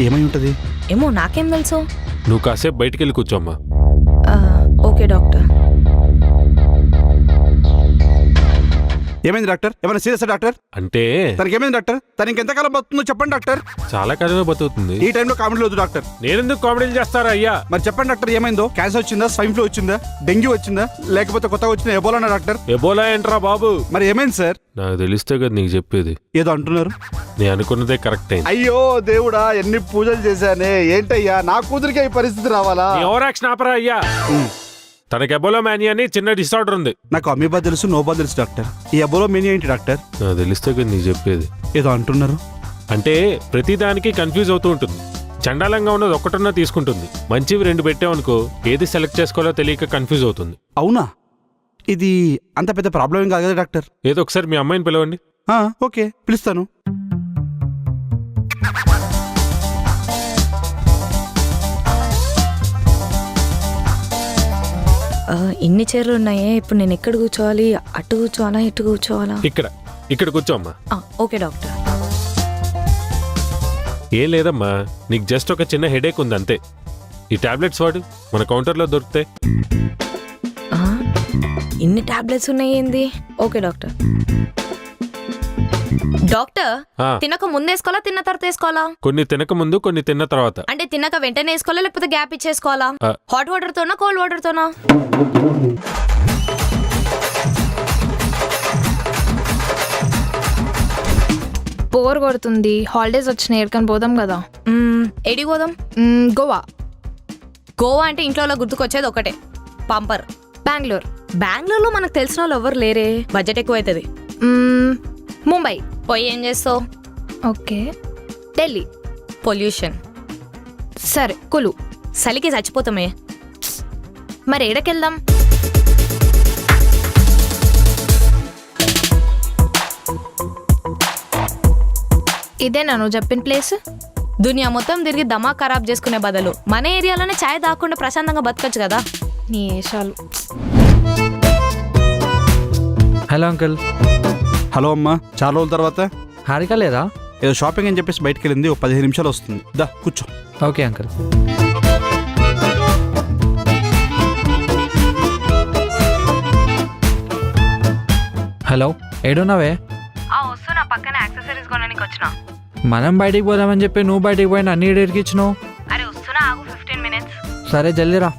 ఏమై ఉంటుంది? ఏమో నాకేం తెలుసు? నువ్వు కాసేపు బయటికి వెళ్ళి కూర్చోమ్మా. ఏమైంది డాక్టర్? ఏమైనా సీరియస్ డాక్టర్? అంటే తనకి ఏమైంది డాక్టర్? తనకి ఇంకెంతకాలం బతుందో చెప్పండి డాక్టర్. చాలా కాలమే బతుకుతుంది. ఈ టైంలో కామెడీ వద్దు డాక్టర్. నేనెందుకు కామెడీలు చేస్తారా అయ్యా? మరి చెప్పండి డాక్టర్ ఏమైందో? క్యాన్సర్ వచ్చిందా? స్వైన్ ఫ్లూ వచ్చిందా? డెంగ్యూ వచ్చిందా? లేకపోతే కొత్తగా వచ్చిన ఎబోలానా డాక్టర్? ఎబోలా ఏంట్రా బాబు? మరి ఏమైంది సార్? నాకు తెలిస్తే కదా నీకు చెప్పేది. ఏదో అంటున్నారు? నేను అనుకున్నదే కరెక్ట్ అయింది. అయ్యో దేవుడా ఎన్ని పూజలు చేశానే? ఏంటయ్యా నా కూతురికి ఈ పరిస్థితి రావాలా? యాక్షన్ ఆపరా అయ్యా. తనకి ఎబోలా మ్యానీ అని చిన్న డిసార్డర్ ఉంది. నాకు అమీబా తెలుసు నోబా తెలుసు డాక్టర్ ఈ అబోలో మెనీ ఏంటి డాక్టర్ నాకు తెలిస్తే కదా నీకు చెప్పేది. ఏదో అంటున్నారు. అంటే ప్రతిదానికి కన్ఫ్యూజ్ అవుతూ ఉంటుంది. చండాలంగా ఉన్నది ఒక్కటన్నా తీసుకుంటుంది. మంచివి రెండు పెట్టామనుకో ఏది సెలెక్ట్ చేసుకోవాలో తెలియక కన్ఫ్యూజ్ అవుతుంది. అవునా? ఇది అంత పెద్ద ప్రాబ్లం ఏం కాదు కదా డాక్టర్ ఏదో ఒకసారి మీ అమ్మాయిని పిలవండి. ఆ, ఓకే పిలుస్తాను. ఇన్ని చీరలు ఉన్నాయే? ఇప్పుడు నేను ఎక్కడ కూర్చోవాలి? అటు కూర్చోవాలా? ఇటు కూర్చోవాలా? ఇక్కడ. ఇక్కడ కూర్చోమ్మా ఓకే డాక్టర్. ఏం లేదమ్మా. నీకు జస్ట్ ఒక చిన్న హెడేక్ ఉంది అంతే ఈ టాబ్లెట్స్ వాడు మన కౌంటర్లో దొరుకుతాయి ఇన్ని టాబ్లెట్స్ ఉన్నాయి ఏంది ఓకే డాక్టర్. డాక్టర్ ఆ, తినక ముందు వేసుకోవాలా తిన్న తర్వాత వేసుకోవాలా? కొన్ని తినక ముందు కొన్ని తిన్న తర్వాత. అంటే తినక వెంటనే వేసుకోవాలా లేకపోతే గ్యాప్ ఇచ్చేసుకోవాలా? ఆ. హాట్ వాటర్ తోనా కోల్డ్ వాటర్ తోనా బోర్ కొడుతుంది. హాలిడేస్ వచ్చినాయి ఎక్కడికని పోదాం కదా? మ్మ్, పోదాం? మ్మ్, గోవా. గోవా అంటే ఇంట్లో వాళ్ళకి గుర్తుకొచ్చేది ఒకటే పంపర్. బెంగళూరు. బెంగళూరులో మనకు తెలిసిన వాళ్ళు ఎవరు లేరే బడ్జెట్ ఎక్కువ అవుతుంది మ్మ్, ముంబై పోయి ఏం చేస్తావు ఓకే ఢిల్లీ పొల్యూషన్ సరే కులు చలికి చచ్చిపోతామే మరి ఏడకెళ్దాం ఇదేనా నువ్వు చెప్పిన ప్లేస్ దునియా మొత్తం తిరిగి దమా ఖరాబ్ చేసుకునే బదులు మన ఏరియాలోనే ఛాయ్ దాక్కుండా ప్రశాంతంగా బతకచ్చు కదా నీ ఏషాలు హలో అంకుల్ హలో అమ్మా చాలా రోజుల తర్వాత? హారిక లేదా? ఏదో షాపింగ్ అని చెప్పేసి బయటికి వెళ్ళింది ఒక పదిహేను నిమిషాలు వస్తుంది. దా కూర్చో. Okay uncle. హలో ఏడున్నావే? వస్తున్నా పక్కన యాక్సెసరీస్ కొనడానికి వచ్చిన. మనం బయటికి పోదామని చెప్పి నువ్వు బయటికి పోయిన అన్ని డేట్కి ఇచ్చినావు? అరే వస్తున్నా ఆగు ఫిఫ్టీన్ మినిట్స్ సరే జల్దీరా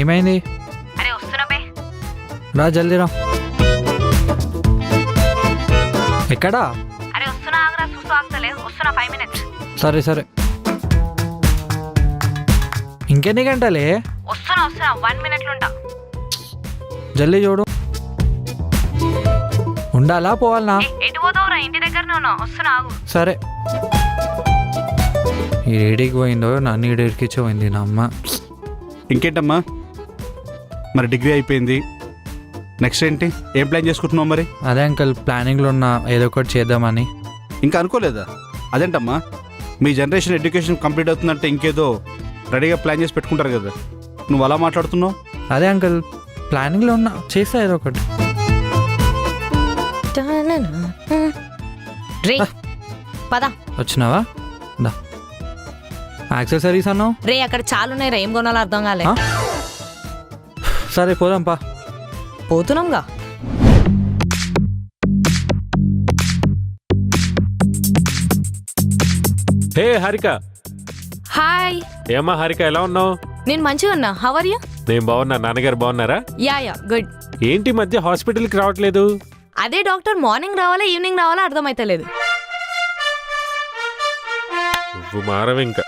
ఏమైంది? రా జల్దీరా ఎక్కడా? అరే వస్తున్నా ఆగురా చూస్తూ ఆగుతలే. వస్తున్నా ఫైవ్ మినిట్స్ సరే సరే. ఇంకెన్ని గంటలే? వస్తున్నా వస్తున్నా వన్ మినిట్లో ఉంటా. జల్దీ చూడు. ఉండాలా పోవాలనా? ఎటు పోతావురా ఇంటి దగ్గరనే ఉన్నా వస్తున్నా ఆగు. సరే. ఈ ఏడికి పోయిందో నన్ను ఏడికి పోయింది నా అమ్మ. ఇంకేంటమ్మా? మరి డిగ్రీ అయిపోయింది. నెక్స్ట్ ఏంటి? ఏం ప్లాన్ చేసుకుంటున్నావు మరి? అదే అంకల్ ప్లానింగ్లో ఉన్న ఏదో ఒకటి చేద్దామని. ఇంకా అనుకోలేదా? అదేంటమ్మా? మీ జనరేషన్ ఎడ్యుకేషన్ కంప్లీట్ అవుతుందంటే ఇంకేదో రెడీగా ప్లాన్ చేసి పెట్టుకుంటారు కదా. నువ్వు అలా మాట్లాడుతున్నావు? అదే అంకల్ ప్లానింగ్లో ఉన్న చేస్తా ఏదో ఒకటి. రే పద. వచ్చినావా? దా. యాక్సెసరీస్ అన్నావు? రే అక్కడ చాలా ఉన్నాయి రా ఏం కొనాలో అర్థం కాలే? సరే పోదాంపా పోతున్నాంగా. హే హారిక. హాయ్. ఏమ్మా హారిక ఎలా ఉన్నావు? నేను మంచిగా ఉన్నా. హవర్ యూ నేను బాగున్నా. నాన్నగారు బాగున్నారా? యా యా గుడ్ ఏంటి మధ్య హాస్పిటల్కి రావట్లేదు? అదే డాక్టర్ మార్నింగ్ రావాలా ఈవినింగ్ రావాలా అర్థమైతలేదు. నువ్వు మారవు ఇంకా.